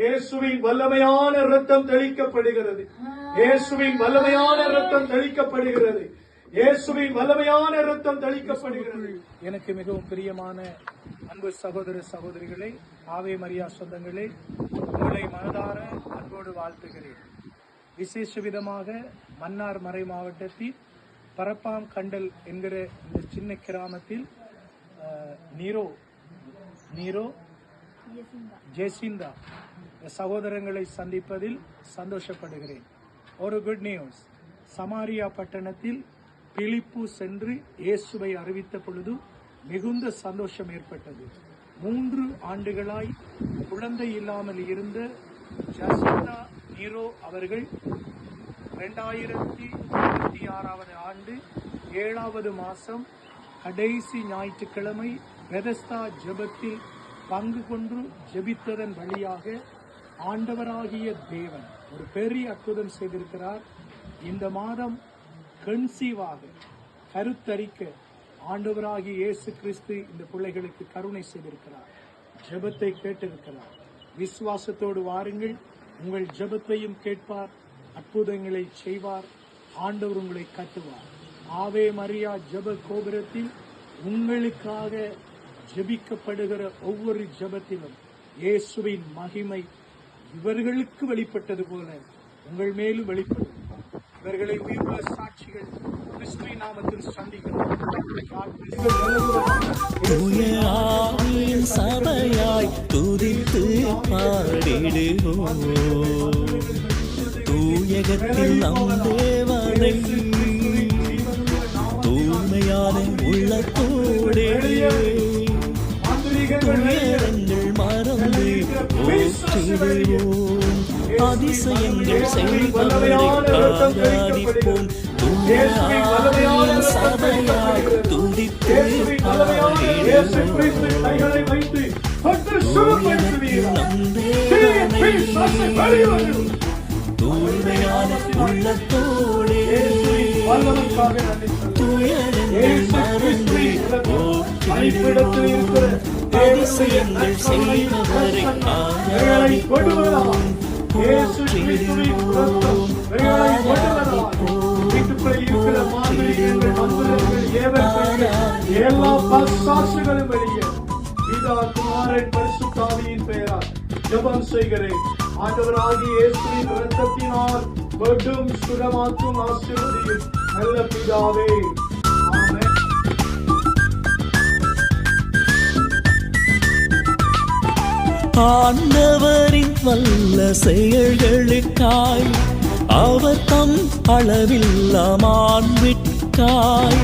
இயேசுவின் வல்லமையான ரத்தம் தெளிக்கப்படுகிறது. இயேசுவின் வல்லமையான ரத்தம் தெளிக்கப்படுகிறது. இயேசுவின் வல்லமையான ரத்தம் தெளிக்கப்படுகிறது. எனக்கு மிகவும் பிரியமான அன்பு சகோதர சகோதரிகளே ஆவே மரியா சொந்தங்களே உங்களை மனதார அன்போடு வாழ்த்துகிறேன். விசேஷ விதமாக மன்னார் மறை மாவட்டத்தில் பரப்பாம் கண்டல் என்கிற இந்த சின்ன கிராமத்தில் நீரோ நீரோ ஜெசிந்தா சகோதரங்களை சந்திப்பதில் சந்தோஷப்படுகிறேன். ஒரு குட் நியூஸ் சமாரியா பட்டணத்தில் பிலிப்பு சென்று இயேசுவை அறிவித்த பொழுது மிகுந்த சந்தோஷம் ஏற்பட்டது. மூன்று ஆண்டுகளாய் குழந்தை இல்லாமல் இருந்த ஜசிந்தா நீரோ அவர்கள் இரண்டாயிரத்தி இருபத்தி ஆறாவது ஆண்டு ஏழாவது மாசம் கடைசி ஞாயிற்றுக்கிழமை பெதஸ்தா ஜெபத்தில் பங்கு கொண்டு ஜெபித்ததன் வழியாக ஆண்டவராகிய தேவன் ஒரு பெரிய அற்புதம் செய்திருக்கிறார். இந்த மாதம் கன்சீவாக கருத்தரிக்க ஆண்டவராகிய இயேசு கிறிஸ்து இந்த பிள்ளைகளுக்கு கருணை செய்திருக்கிறார். ஜெபத்தை கேட்டிருக்கிறார். விசுவாசத்தோடு வாருங்கள். உங்கள் ஜெபத்தையும் கேட்பார். அற்புதங்களை செய்வார். ஆண்டவர் உங்களை கட்டுவார். ஆவே மரியா ஜெப கோபுரத்தில் உங்களுக்காக ஜெபிக்கப்படுகிற ஒவ்வொரு ஜெபத்திலும் இயேசுவின் மகிமை இவர்களுக்கு வெளிப்பட்டது போல உங்கள் மேலும் வெளிப்படும். இவர்களை உயிர்வுள்ள சாட்சிகள் கிறிஸ்துவின் நாமத்தில் சந்திக்கிறோம். சபையாய் துதித்து பாடிடுவோம். தூயகத்தில் நம் தேவனை துயரங்கள் மறந்து போற்றிடுவோம். அதிசயங்கள் செய்பவரை ஆராதிப்போம் சபையாய் துதித்து பாடிடுவோம் தூய்மையான துயரங்கள் மறந்து கிறிஸ்துவின் இருக்கிற அதிசயங்கள் எங்களை கொடுவதாம். வீட்டுக்குள்ளே இருக்கிற மாந்திரீகங்கள், மந்திரங்கள், ஏவல்கள், எல்லா பசாசுகளும் வெளியே. பிதா குமாரன் பரிசுத்தாவியின் பெயரால் ஜெபம் செய்கிறேன். ஆண்டவராகிய இயேசுவின் இரத்தத்தினால் கொடும் சுகமாக்கும் ஆசீர்வதியும் நல்ல பிதாவே. ஆண்டவரின் வல்ல செயல்களுக்காய் அவர் தம் அளவில்லா மாண்பிற்காய்